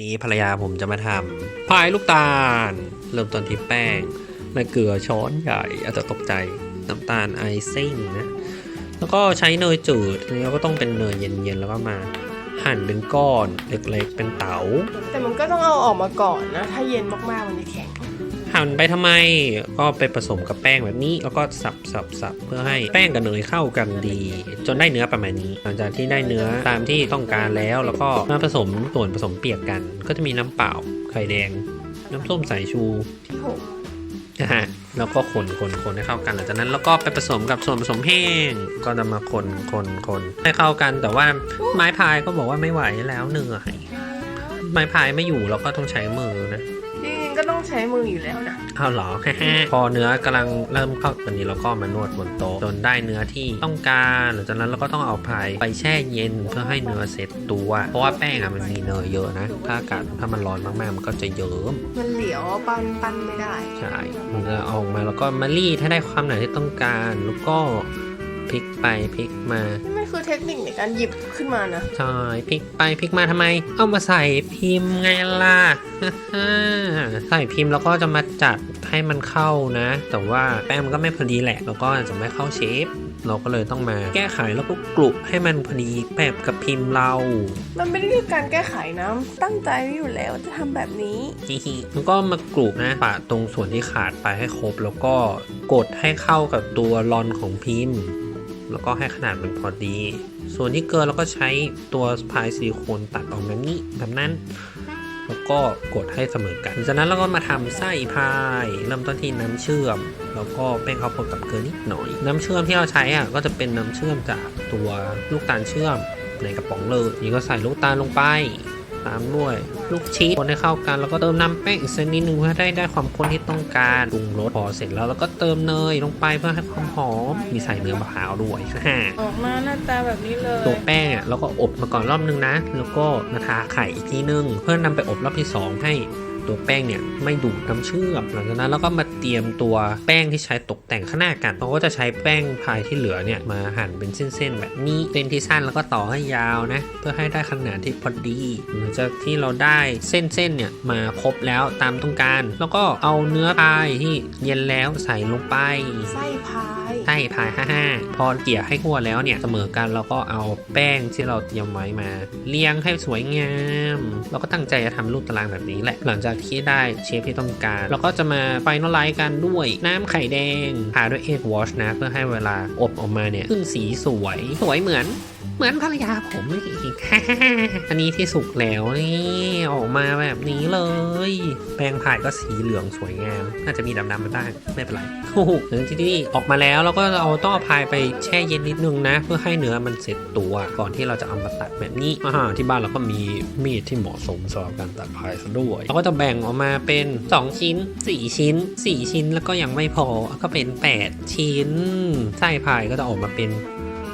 นี้ภรรยาผมจะมาทำพายลูกตาล เริ่มต้นที่แป้งและเกลือช้อนใหญ่อาจจะตกใจน้ำตาลไอซิ่งนะ แล้วก็ใช้เนยจืดอันนี้ก็ต้องเป็นเนยเย็นๆ แล้วก็มาหั่นเป็นก้อนเล็กๆเป็นเต๋าแต่มันก็ต้องเอาออกมาก่อนนะ ถ้าเย็นมากๆมันจะแข็ง หั่นไปทำไม ก็ไปผสมกับแป้งแบบนี้แล้วก็สับสับสับเพื่อให้แป้งกับเนยเข้ากันดี จนได้เนื้อประมาณนี้ หลังจากที่ได้เนื้อตามที่ต้องการแล้วแล้วก็มาผสมส่วนผสมเปียกกัน ก็จะมีน้ำเปล่าไข่แดง น้ำส้มสายชูที่หกนะฮะแล้วก็คนคนคนให้เข้ากันหลังจากนั้นแล้วก็ไปผสมกับส่วนผสมแห้ง ก็จะมาคนคนคนให้เข้ากันแต่ว่าไม้พายก็บอกว่าไม่ไหวแล้วเหนื่อยไม้พายไม่อยู่เราก็ต้องใช้มือนะจริ ๆก็ต้องใช้มืออยู่แล้วนะเอาเหรอ พอเนื้อกำลังเริ่มเข้าตอนนี้เราก็มานวดบนโต๊ะจนได้เนื้อที่ต้องการหลังจากนั้นเราก็ต้องเอาพายไปแช่เย็นเพื่อให้เนื้อเสร็จตัว เพราะว่าแป้งอะมันมีเนยเยอะนะ ถ้าอากาศถ้ามันร้อนมากๆ มันก็จะเยิ้มมันเหลียวปั้นปั้นไม่ได้ ใช่มันจะออกมาแล้วก็มารีดให้ได้ความหนาที่ต้องการแล้วก็ พลิกไปพลิกมานี่มันคือเทคนิคในการหยิบขึ้นมานะใช่พลิกไปพลิกมาทำไม เอามาใส่พิมพ์ไงล่ะ ใส่พิมพ์แล้วก็จะมาจัดให้มันเข้านะ แต่ว่าแป้งมันก็ไม่พอดีแหละ แล้วก็อาจจะไม่เข้าเชฟเราก็เลยต้องมาแก้ไขแล้วก็กลุให้มันพอดีแบบกับพิมพ์เรา มันไม่ได้คือการแก้ไขนะ ตั้งใจไว้อยู่แล้วจะทำแบบนี้ฮิฮิแล้วก็มากรุนะปะตรงส่วนที่ขาดไปให้ครบ แล้วก็กดให้เข้ากับตัวรอนของพิมพ์ แล้วก็ให้ขนาดมันพอดี ส่วนที่เกินเราก็ใช้ตัวพายซิลิโคนตัดออกแบบนี้แบบนั้น แล้วก็กดให้เสมอกัน จากนั้นเราก็มาทำไส้พาย เริ่มต้นที่น้ำเชื่อม แล้วก็แป้งข้าวโพดกับเกลือนิดหน่อย น้ำเชื่อมที่เราใช้อะก็จะเป็นน้ำเชื่อมจากตัวลูกตาลเชื่อมในกระป๋องเลยนี่ก็ใส่ลูกตาลลงไป ตามด้วย ลูกชีสคนให้เข้ากัน แล้วก็เติมน้ำแป้งอีกสักนิดนึงเพื่อให้ได้ความข้นที่ต้องการปรุงรสพอเสร็จแล้วเราก็เติมเนยลงไปเพื่อให้ความหอมมีใส่เนื้อมะพร้าวด้วยออกมาหน้าตาแบบนี้เลยตัวแป้งอะเราก็อบมาก่อนรอบนึงนะ แล้วก็มาทาไข่อีกทีนึง เพื่อนำไปอบรอบที่ 2 ให้ ตัวแป้งเนี่ยไม่ดูดน้ำเชื่อมหลังจากนั้นเราก็มาเตรียมตัวแป้งที่ใช้ตกแต่งข้างหน้ากันเราก็จะใช้แป้งพายที่เหลือเนี่ยมาหั่นเป็นเส้นๆ แบบนี้เส้นที่สั้นแล้วก็ต่อให้ยาวนะเพื่อให้ได้ขนาดที่พอดีหลังจากที่เราได้เส้นๆเนี่ยมาครบแล้วตามต้องการ แล้วก็เอาเนื้อพายที่เย็นแล้วใส่ลงไปไส้พาย ใช่พาย55พอเกี่ยให้ทั่วแล้วเนี่ยเสมอกันแล้วก็เอาแป้งที่เราเตรียมไว้มา เรียงให้สวยงาม เราก็ตั้งใจจะทำรูปตารางแบบนี้แหละ หลังจากที่ได้เชฟที่ต้องการ เราก็จะมาไฟนอลไลท์กันด้วยน้ำไข่แดงทาด้วยเอ็กวอชนะ เพื่อให้เวลาอบออกมาเนี่ยขึ้นสีสวยสวยเหมือนเหมือนภรรยาผมอีกอันนี้ที่สุกแล้วนี่ออกมาแบบนี้เลย แป้งพายก็สีเหลืองสวยงาม น่าจะมีดำๆไปบ้างไม่เป็นไรโอ้โหหลังจากที่ออกมาแล้วเราก็เอาต้อพายไปแช่เย็นนิดนึงนะ เพื่อให้เนื้อมันเสร็จตัวก่อนที่เราจะเอามาตัดแบบนี้อ่าที่บ้านเราก็มีมีดที่เหมาะสมสำหรับการตัดพายซะด้วยเราก็จะแบ่งออกมาเป็น 2 ชิ้น 4 ชิ้น 4 ชิ้นแล้วก็ยังไม่พอก็เป็น 8 ชิ้นไส้พายก็จะออกมาเป็น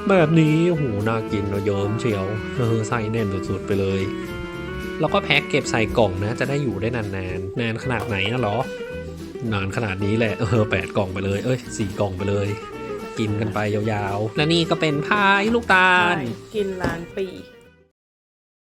แบบนี้โอ้โหน่ากินเนอะเยิ้มเชียวเออใส่แน่นสุดๆไปเลย แล้วก็แพ็คเก็บใส่กล่องนะ จะได้อยู่ได้นานๆ นานขนาดไหนนะหรอ นานขนาดนี้แหละ เออแปดกล่องไปเลย เอ้ยสี่กล่องไปเลย กินกันไปยาวๆ และนี่ก็เป็นพายลูกตาล กินล้านปี